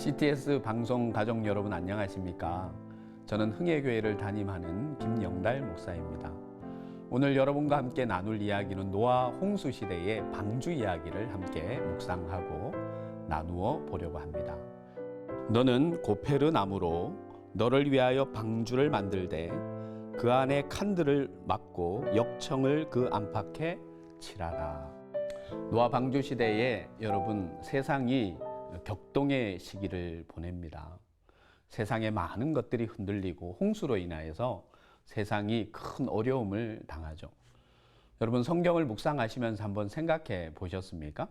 CTS 방송 가족 여러분 안녕하십니까? 저는 흥혜교회를 담임하는 김영달 목사입니다. 오늘 여러분과 함께 나눌 이야기는 노아 홍수 시대의 방주 이야기를 함께 묵상하고 나누어 보려고 합니다. 너는 고페르 나무로 너를 위하여 방주를 만들되 그 안에 칸들을 막고 역청을 그 안팎에 칠하라. 노아 방주 시대에 여러분 세상이 격동의 시기를 보냅니다. 세상에 많은 것들이 흔들리고 홍수로 인하여서 세상이 큰 어려움을 당하죠. 여러분 성경을 묵상하시면서 한번 생각해 보셨습니까?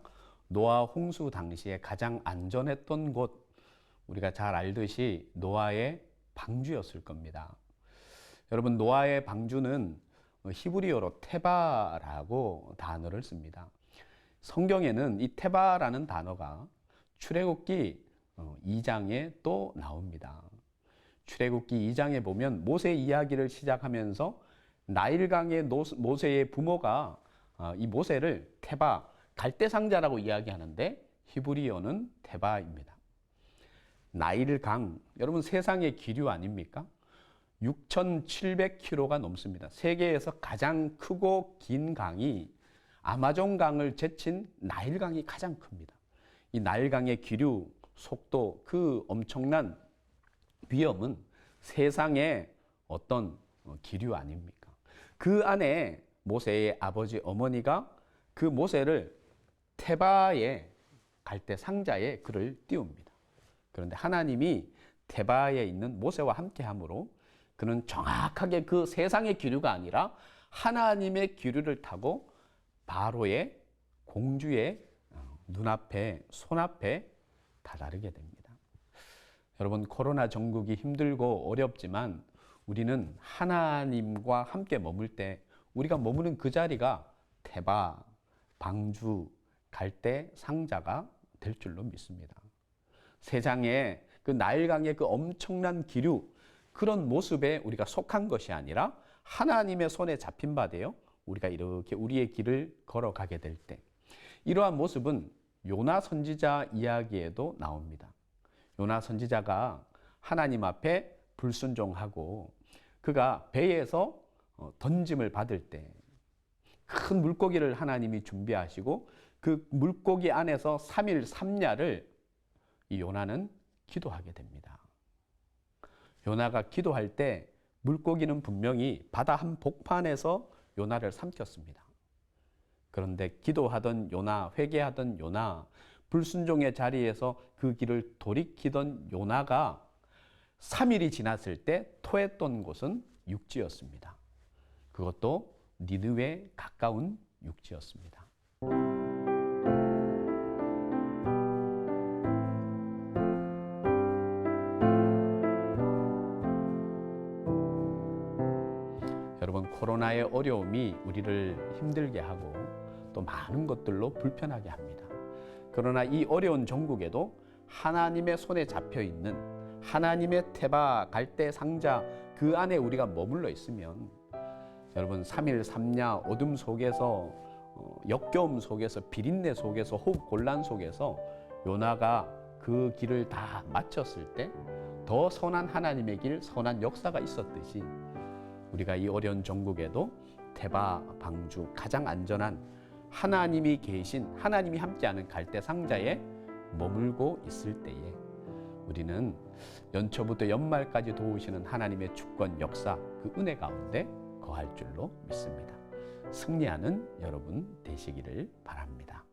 노아 홍수 당시에 가장 안전했던 곳 우리가 잘 알듯이 노아의 방주였을 겁니다. 여러분 노아의 방주는 히브리어로 테바라고 단어를 씁니다. 성경에는 이 테바라는 단어가 출애굽기 2장에 또 나옵니다. 출애굽기 2장에 보면 모세 이야기를 시작하면서 나일강의 모세의 부모가 이 모세를 테바 갈대상자라고 이야기하는데 히브리어는 테바입니다. 나일강 여러분 세상의 기류 아닙니까? 6,700km가 넘습니다. 세계에서 가장 크고 긴 강이 아마존 강을 제친 나일강이 가장 큽니다. 이 나일강의 기류 속도 그 엄청난 위험은 세상의 어떤 기류 아닙니까? 그 안에 모세의 아버지 어머니가 그 모세를 테바에 갈때 상자에 그를 띄웁니다. 그런데 하나님이 테바에 있는 모세와 함께 함으로 그는 정확하게 그 세상의 기류가 아니라 하나님의 기류를 타고 바로의 공주의 눈앞에 손앞에 다다르게 됩니다. 여러분 코로나 전국이 힘들고 어렵지만 우리는 하나님과 함께 머물 때 우리가 머무는 그 자리가 태바, 방주, 갈대, 상자가 될 줄로 믿습니다. 세상에 그 나일강의 그 엄청난 기류 그런 모습에 우리가 속한 것이 아니라 하나님의 손에 잡힌 바 되어 우리가 이렇게 우리의 길을 걸어가게 될 때 이러한 모습은 요나 선지자 이야기에도 나옵니다. 요나 선지자가 하나님 앞에 불순종하고 그가 배에서 던짐을 받을 때 큰 물고기를 하나님이 준비하시고 그 물고기 안에서 3일 3야를 이 요나는 기도하게 됩니다. 요나가 기도할 때 물고기는 분명히 바다 한 복판에서 요나를 삼켰습니다. 그런데 기도하던 요나, 회개하던 요나, 불순종의 자리에서 그 길을 돌이키던 요나가 3일이 지났을 때 토했던 곳은 육지였습니다. 그것도 니느웨 가까운 육지였습니다. 여러분 코로나의 어려움이 우리를 힘들게 하고 또 많은 것들로 불편하게 합니다. 그러나 이 어려운 전국에도 하나님의 손에 잡혀 있는 하나님의 태바 갈대 상자 그 안에 우리가 머물러 있으면 여러분 3일 3야 어둠 속에서 어, 역겨움 속에서 비린내 속에서 호흡 곤란 속에서 요나가 그 길을 다 마쳤을 때 더 선한 하나님의 길 선한 역사가 있었듯이 우리가 이 어려운 전국에도 대바 방주 가장 안전한 하나님이 계신 하나님이 함께하는 갈대 상자에 머물고 있을 때에 우리는 연초부터 연말까지 도우시는 하나님의 주권 역사 그 은혜 가운데 거할 줄로 믿습니다. 승리하는 여러분 되시기를 바랍니다.